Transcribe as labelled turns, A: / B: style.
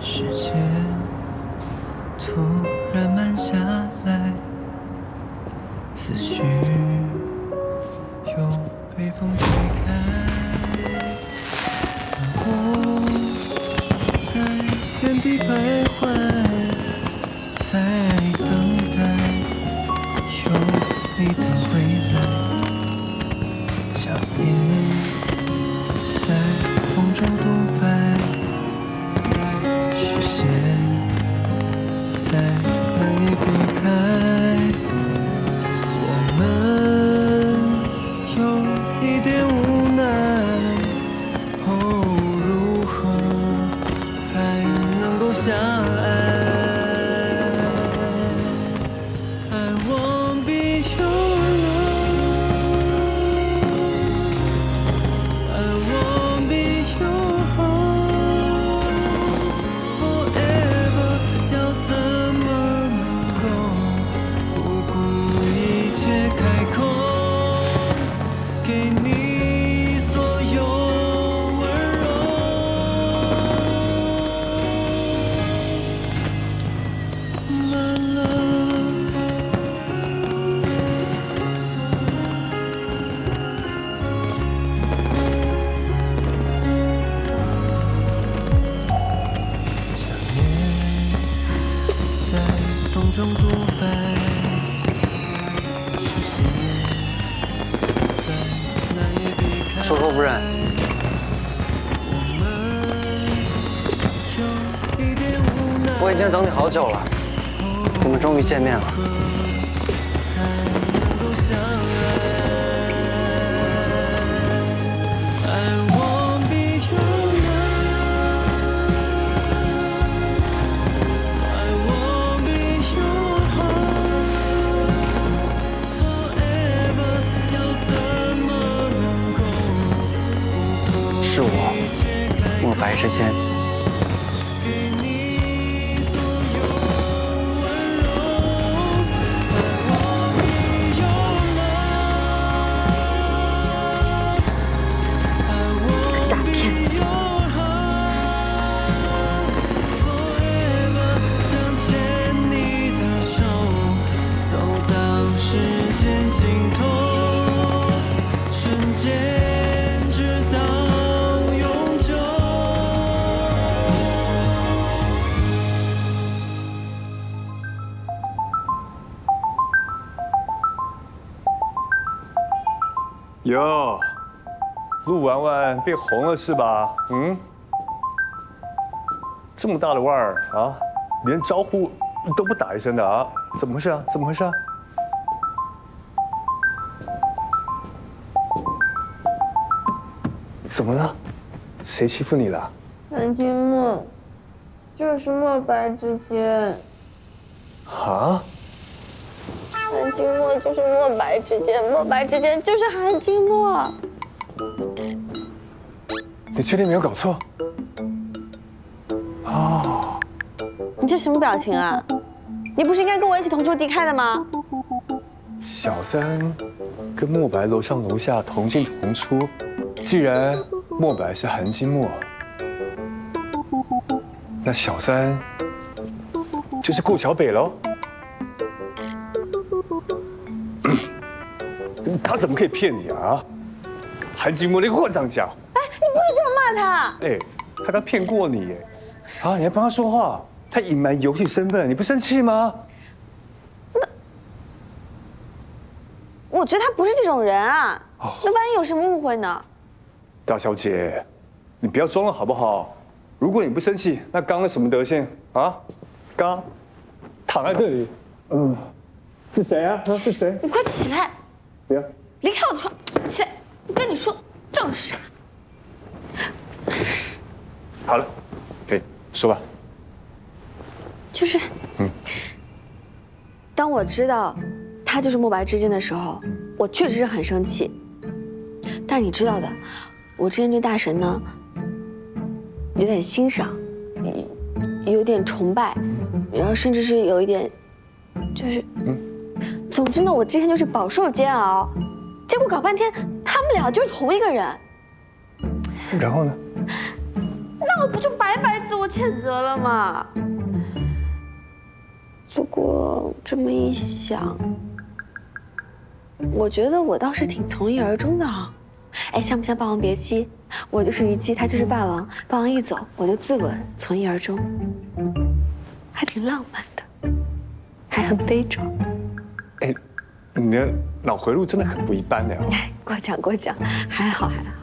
A: 时间突然慢下来，思绪又被风吹开，而我在原地徘徊，在等待有你的未来，现在。中独白，视线再难以避开。
B: 夫人
A: 我们有一点无奈。
B: 我已经等你好久了，我们终于见面了。
A: 切开
B: 莫白之间，
C: 哟，陆婉婉变红了是吧？嗯，这么大的腕儿啊，连招呼都不打一声的啊？怎么回事啊？怎么回事啊？怎么了？谁欺负你了？
D: 南京墨，就是墨白之间，
C: 啊？
D: 韩金墨就是墨白之间，墨白之间就是韩金墨。
C: 你确定没有搞错？
D: 哦你这什么表情啊？你不是应该跟我一起同仇敌忾的吗？
C: 小三跟墨白楼上楼下同进同出，既然墨白是韩金墨，那小三就是顾小北喽。他怎么可以骗你啊？韩金墨那个混账家伙！
D: 哎你不是这么骂他？
C: 哎，他刚骗过你耶！啊，你还帮他说话？他隐瞒游戏身份，你不生气吗？
D: 我觉得他不是这种人啊。
C: 哦
D: 那万一有什么误会呢？
C: 大小姐，你不要装了好不好？如果你不生气，那刚刚什么德行啊？刚躺在这里，嗯，是谁啊？啊，是谁？
D: 你快起来，
C: 不要，
D: 离开我的床，起来！我跟你说正事。
C: 好了，可以说吧。
D: 就是，嗯当我知道他就是慕白之间的时候，我确实是很生气。但你知道的，我之前对大神呢，有点欣赏，有有点崇拜，然后甚至是有一点，就是，嗯总之呢，我之前就是饱受煎熬，结果搞半天，他们俩就是同一个人。
C: 然后呢？
D: 那我不就白白自我谴责了吗？不过这么一想，我觉得我倒是挺从一而终的啊。哎，像不像《霸王别姬》？我就是虞姬，他就是霸王，霸王一走，我就自刎，从一而终，还挺浪漫的，还很悲壮。
C: 哎，你的脑回路真的很不一般的呀。
D: 哎，过奖过奖，还好还好。